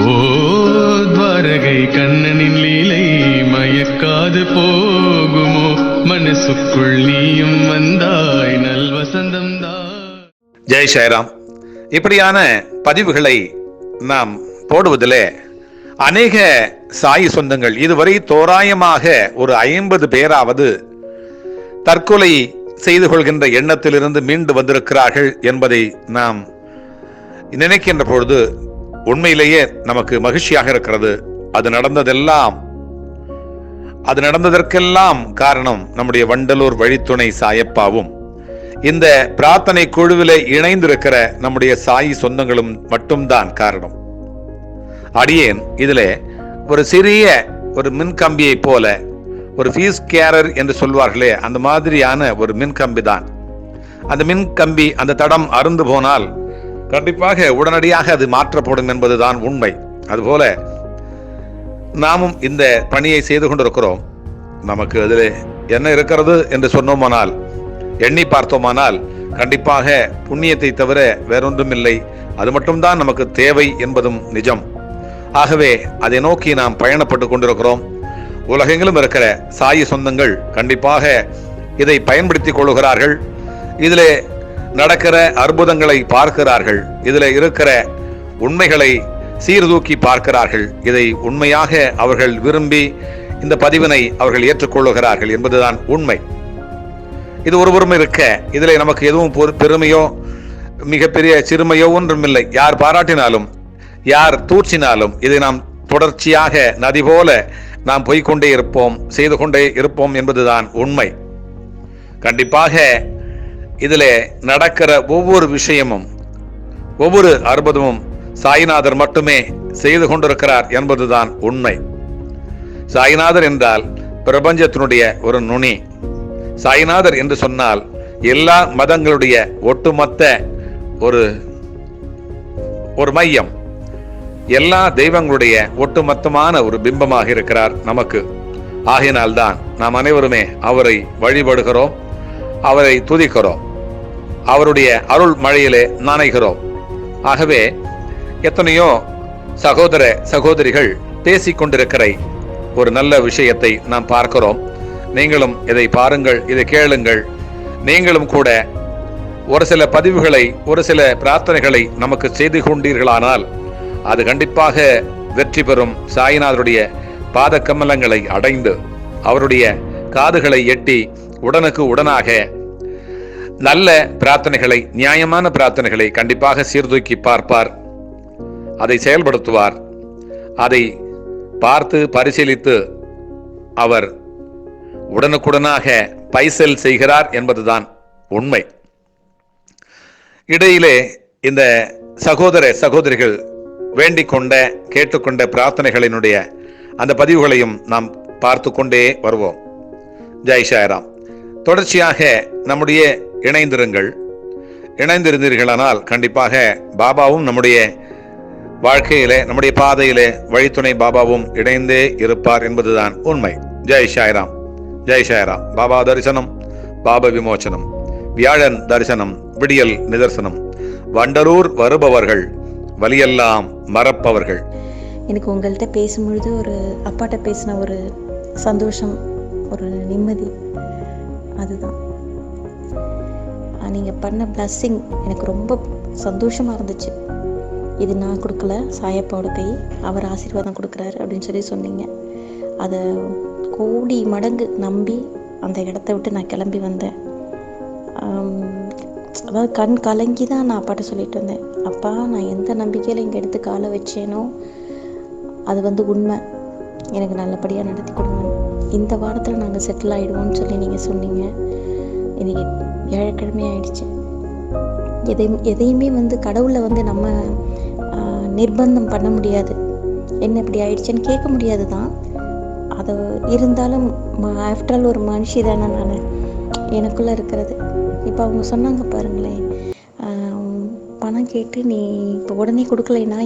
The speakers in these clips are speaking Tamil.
ஓ துவாரகை கண்ணனின் லீலை மயக்காது போகுமோ? மனசுக்குள் நீயும் வந்தாய் நல் வசந்தம் ஜெய் சாய்ராம் இப்படியான பதிவுகளை நாம் போடுவதிலே அநேக சாய் சொந்தங்கள் இதுவரை தோராயமாக ஒரு ஐம்பது பேராவது தற்கொலை செய்து கொள்கின்ற எண்ணத்திலிருந்து மீண்டு வந்திருக்கிறார்கள் என்பதை நாம் நினைக்கின்ற பொழுது உண்மையிலேயே நமக்கு மகிழ்ச்சியாக இருக்கிறது. அது நடந்ததெல்லாம் அது நடந்ததற்கெல்லாம் காரணம் நம்முடைய வண்டலூர் வழித்துணை சாயப்பாவும். இந்த பிரார்த்தனை குழுவில் இணைந்திருக்கிற நம்முடைய சாயி சொந்தங்களும் மட்டும்தான் காரணம். அடியேன் இதில் ஒரு சிறிய ஒரு மின்கம்பியை போல ஒரு ஃபீஸ் கேரர் என்று சொல்வார்களே அந்த மாதிரியான ஒரு மின்கம்பி தான் அந்த மின்கம்பி அந்த தடம் அருந்து போனால் கண்டிப்பாக உடனடியாக அது மாற்றப்படும் என்பதுதான் உண்மை. அதுபோல நாமும் இந்த பணியை செய்து கொண்டிருக்கிறோம். நமக்கு அதில் என்ன இருக்கிறது என்று சொன்னோமானால் எண்ணி பார்த்தோமானால் கண்டிப்பாக புண்ணியத்தை தவிர வேறொன்றும் இல்லை அது மட்டும்தான் நமக்கு தேவை என்பதும் நிஜம். ஆகவே அதை நோக்கி நாம் பயணப்பட்டு கொண்டிருக்கிறோம். உலகெங்கிலும் இருக்கிற சாய சொந்தங்கள் கண்டிப்பாக இதை பயன்படுத்திக் கொள்கிறார்கள் இதிலே நடக்கிற அற்புதங்களை பார்க்கிறார்கள். இதில் இருக்கிற உண்மைகளை சீர்தூக்கி பார்க்கிறார்கள். இதை உண்மையாக அவர்கள் விரும்பி இந்த பதிவினை அவர்கள் ஏற்றுக்கொள்ளுகிறார்கள் என்பதுதான் உண்மை. இது ஒருவரும் இருக்க இதில் நமக்கு எதுவும் பெருமையோ மிகப்பெரிய சிறுமையோ ஒன்றுமில்லை. யார் பாராட்டினாலும் யார் தூற்றினாலும் இதை நாம் தொடர்ச்சியாக நதி போல நாம் போய்கொண்டே இருப்போம் செய்து கொண்டே இருப்போம் என்பதுதான் உண்மை. கண்டிப்பாக இதில் நடக்கிற ஒவ்வொரு விஷயமும் ஒவ்வொரு அற்புதமும் சாய்நாதர் மட்டுமே செய்து கொண்டிருக்கிறார் என்பதுதான் உண்மை. சாய்நாதர் என்றால் பிரபஞ்சத்தினுடைய ஒரு நுனி. சாய்நாதர் என்று சொன்னால் எல்லா மதங்களுடைய ஒட்டுமொத்த ஒரு ஒரு மையம். எல்லா தெய்வங்களுடைய ஒட்டுமொத்தமான ஒரு பிம்பமாக இருக்கிறார் நமக்கு. ஆகினால்தான் நாம் அனைவருமே அவரை வழிபடுகிறோம் அவரை துதிக்கிறோம். அவருடைய அருள் மழையிலே நாணைகிறோம். ஆகவே எத்தனையோ சகோதர சகோதரிகள் பேசிக் கொண்டிருக்கிற ஒரு நல்ல விஷயத்தை நாம் பார்க்கிறோம். நீங்களும் இதை பாருங்கள் இதை கேளுங்கள். நீங்களும் கூட ஒரு சில பதிவுகளை ஒரு சில பிரார்த்தனைகளை நமக்கு செய்து கொண்டீர்களானால் அது கண்டிப்பாக வெற்றி பெறும். சாய்நாதருடைய பாத கமலங்களை அடைந்து அவருடைய காதுகளை எட்டி உடனுக்கு உடனாக நல்ல பிரார்த்தனைகளை நியாயமான பிரார்த்தனைகளை கண்டிப்பாக சீர்தூக்கி பார்ப்பார். அதை செயல்படுத்துவார். அதை பார்த்து பரிசீலித்து அவர் உடனுக்குடனாக பைசல் செய்கிறார் என்பதுதான் உண்மை. இடையிலே இந்த சகோதர சகோதரிகள் வேண்டிக் கொண்ட கேட்டுக்கொண்ட பிரார்த்தனைகளினுடைய அந்த பதிவுகளையும் நாம் பார்த்து கொண்டே வருவோம். ஜெய் ஷாயராம். தொடர்ச்சியாக நம்முடைய இணைந்திருங்கள். இணைந்திருந்தீர்களானால் கண்டிப்பாக பாபாவும் நம்முடைய வாழ்க்கையிலே நம்முடைய பாதையிலே வழித்துணை பாபாவும் இணைந்தே இருப்பார் என்பதுதான் உண்மை. ஜெய் சாய்ராம் ஜெய் சாய்ராம். பாபா தரிசனம் பாப விமோச்சனம். வியாழன் தரிசனம் விடியல் நிதர்சனம். வண்டலூர் வருபவர்கள் வலியெல்லாம் மறப்பவர்கள். எனக்கு உங்கள்கிட்ட பேசும்பொழுது ஒரு அப்பாட்ட பேசின ஒரு சந்தோஷம் ஒரு நிம்மதி அதுதான். நீங்கள் பண்ண பிளஸ்ஸிங் எனக்கு ரொம்ப சந்தோஷமாக இருந்துச்சு. இது நான் கொடுக்கல சாயப்பாவோட கை அவர் ஆசீர்வாதம் கொடுக்குறாரு அப்படின்னு சொல்லி சொன்னீங்க. அதை கோடி மடங்கு நம்பி அந்த இடத்த விட்டு நான் கிளம்பி வந்தேன். அதாவது கண் கலங்கி தான் நான் அப்பாட்ட சொல்லிட்டு வந்தேன் அப்பா நான் எந்த நம்பிக்கையில் இங்கே எடுத்து காலை வச்சேனோ அது வந்து உண்மை. எனக்கு நல்லபடியாக நடத்தி கொடுங்க. இந்த வாரத்தில் நாங்கள் செட்டில் ஆகிடுவோம்னு சொல்லி நீங்கள் சொன்னீங்க. இன்றைக்கி ஏழக்கிழமை ஆயிடுச்சு. எதையும் எதையுமே வந்து கடவுளை வந்து நம்ம நிர்பந்தம் பண்ண முடியாது. என்ன இப்படி ஆயிடுச்சுன்னு கேட்க முடியாது தான். அது இருந்தாலும் ஆஃப்டர் ஆல் ஒரு மனுஷி தானே நான். எனக்குள்ளே இருக்கிறது. இப்போ அவங்க சொன்னாங்க பாருங்களேன் பணம் கேட்டு நீ இப்போ உடனே கொடுக்கலைன்னா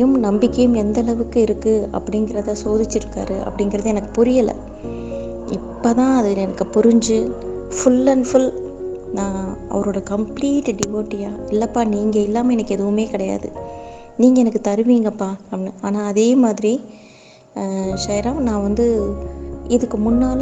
யும் நம்பிக்கையும் எந்த அளவுக்கு இருக்குது அப்படிங்கிறத சோதிச்சிருக்காரு அப்படிங்கிறது எனக்கு புரியலை. இப்போ தான் அது எனக்கு புரிஞ்சு ஃபுல் அண்ட் ஃபுல் நான் அவரோட கம்ப்ளீட் டிவோட்டியா இல்லைப்பா நீங்கள் இல்லாமல் எனக்கு எதுவுமே கிடையாது. நீங்கள் எனக்கு தருவீங்கப்பா அப்படின்னு. ஆனால் அதே மாதிரி ஷைராம் நான் வந்து இதுக்கு முன்னால்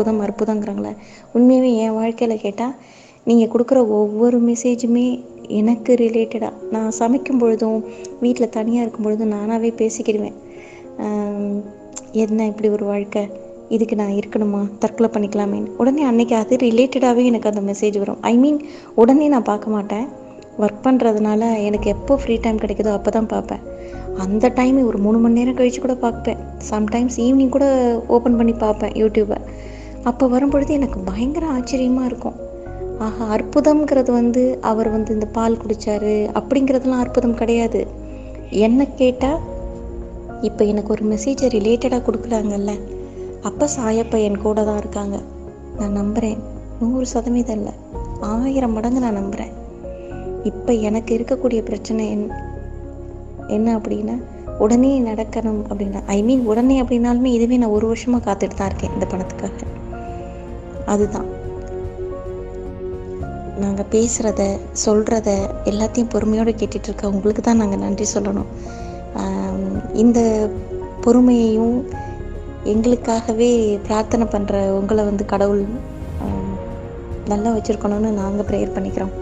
அற்புதம் அற்புதங்கிறாங்களே. உண்மையாகவே என் வாழ்க்கையில் கேட்டால் நீங்கள் கொடுக்குற ஒவ்வொரு மெசேஜுமே எனக்கு ரிலேட்டடாக நான் சமைக்கும் பொழுதும் வீட்டில் தனியாக இருக்கும் பொழுதும் நானாகவே பேசிக்கிடுவேன் என்ன இப்படி ஒரு வாழ்க்கை? இதுக்கு நான் இருக்கணுமா? தற்கொலை பண்ணிக்கலாமேன்னு. உடனே அன்னைக்கு அது ரிலேட்டடாகவே எனக்கு அந்த மெசேஜ் வரும். ஐ மீன் உடனே நான் பார்க்க மாட்டேன். ஒர்க் பண்ணுறதுனால எனக்கு எப்போ ஃப்ரீ டைம் கிடைக்குதோ அப்போ தான் பார்ப்பேன். அந்த டைம் ஒரு மூணு மணி நேரம் கழித்து கூட பார்ப்பேன். சம்டைம்ஸ் ஈவினிங் கூட ஓப்பன் பண்ணி பார்ப்பேன் யூடியூப்பை அப்போ வரும்பொழுது எனக்கு பயங்கர ஆச்சரியமாக இருக்கும். ஆஹா அற்புதம்ங்கிறது வந்து அவர் வந்து இந்த பால் குடித்தாரு அப்படிங்கிறதுலாம் அற்புதம் கிடையாது. என்ன கேட்டால் இப்போ எனக்கு ஒரு மெசேஜை ரிலேட்டடாக கொடுக்குறாங்கல்ல. அப்போ சாயப்பா என் கூட தான் இருக்காங்க. நான் நம்புகிறேன் நூறு சதவீதம் இல்லை. ஆயிரம் மடங்கு நான் நம்புகிறேன் இப்போ எனக்கு இருக்கக்கூடிய பிரச்சனை என் என்ன அப்படின்னா உடனே நடக்கணும் அப்படின்னா ஐ மீன் உடனே அப்படின்னாலுமே இதுவே நான் ஒரு வருஷமாக காத்துட்டு தான் இருக்கேன் இந்த பணத்துக்காக. அதுதான். நாங்கள் பேசுகிறத சொல்கிறத எல்லாத்தையும் பொறுமையோடு கேட்டுட்ருக்க உங்களுக்கு தான் நாங்கள் நன்றி சொல்லணும். இந்த பொறுமையையும் எங்களுக்காகவே பிரார்த்தனை பண்ணுற உங்களை வந்து கடவுள் நல்லா வச்சுருக்கணும்னு நாங்கள் ப்ரேயர் பண்ணிக்கிறோம்.